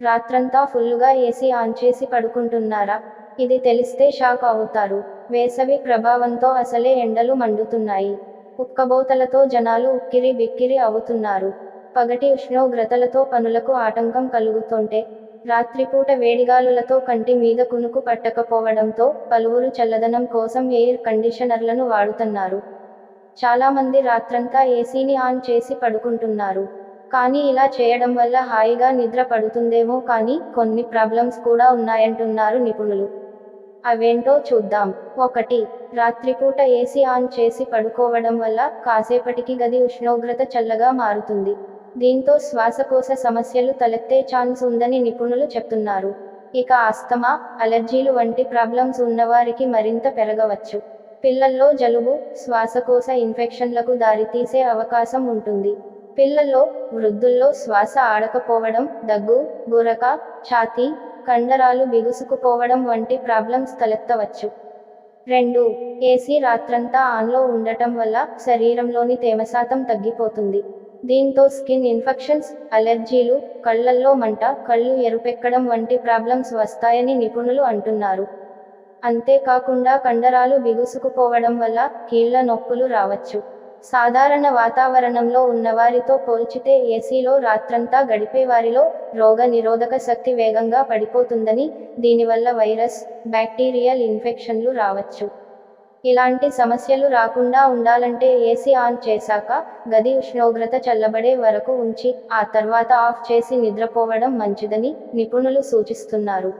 రాత్రంతా ఫుల్లుగా AC on చేసి పడుకుంటున్నారా? ఇది తెలిస్తే షాక్ అవుతారు. వేసవి ప్రభావంతో అసలే ఎండలు మండుతున్నాయి. ఉక్కబోతలతో జనాలు ఉక్కిరి బిక్కిరి అవుతున్నారు. పగటి ఉష్ణోగ్రతలతో పనులకు ఆటంకం కలుగుతుంటే రాత్రిపూట వేడిగాలులతో కంటి మీద కునుకు పట్టకపోవడంతో పలువురు చల్లదనం కోసం ఎయిర్ కండిషనర్లను వాడుతున్నారు. చాలామంది రాత్రంతా ఏసీని ఆన్ చేసి పడుకుంటున్నారు. కానీ ఇలా చేయడం వల్ల హాయిగా నిద్ర పడుతుందేమో కానీ కొన్ని ప్రాబ్లమ్స్ కూడా ఉన్నాయంటున్నారు నిపుణులు. అవేంటో చూద్దాం. ఒకటి రాత్రిపూట ఏసీ ఆన్ చేసి పడుకోవడం వల్ల కాసేపటికి గది ఉష్ణోగ్రత చల్లగా మారుతుంది. దీంతో శ్వాసకోశ సమస్యలు తలెత్తే ఛాన్స్ ఉందని నిపుణులు చెప్తున్నారు. ఇక ఆస్తమా అలర్జీలు వంటి ప్రాబ్లమ్స్ ఉన్నవారికి మరింత పెరగవచ్చు. పిల్లల్లో జలుబు శ్వాసకోశ ఇన్ఫెక్షన్లకు దారితీసే అవకాశం ఉంటుంది. పిల్లల్లో వృద్ధుల్లో శ్వాస ఆడకపోవడం దగ్గు గురక ఛాతీ కండరాలు బిగుసుకుపోవడం వంటి ప్రాబ్లమ్స్ తలెత్తవచ్చు. రెండు ఏసీ రాత్రంతా ఆన్లో ఉండటం వల్ల శరీరంలోని తేమ శాతం తగ్గిపోతుంది. దీంతో స్కిన్ ఇన్ఫెక్షన్స్ అలెర్జీలు కళ్ళల్లో మంట కళ్ళు ఎరుపెక్కడం వంటి ప్రాబ్లమ్స్ వస్తాయని నిపుణులు అంటున్నారు. అంతేకాకుండా కండరాలు బిగుసుకుపోవడం వల్ల కీళ్ళ నొప్పులు రావచ్చు. సాధారణ వాతావరణంలో ఉన్నవారితో పోల్చితే ఏసీలో రాత్రంతా గడిపే వారిలో రోగ నిరోధక శక్తి వేగంగా పడిపోతుందని దీనివల్ల వైరస్ బ్యాక్టీరియల్ ఇన్ఫెక్షన్లు రావచ్చు. ఇలాంటి సమస్యలు రాకుండా ఉండాలంటే ఏసీ ఆన్ చేశాక గది ఉష్ణోగ్రత చల్లబడే వరకు ఉంచి ఆ తర్వాత ఆఫ్ చేసి నిద్రపోవడం మంచిదని నిపుణులు సూచిస్తున్నారు.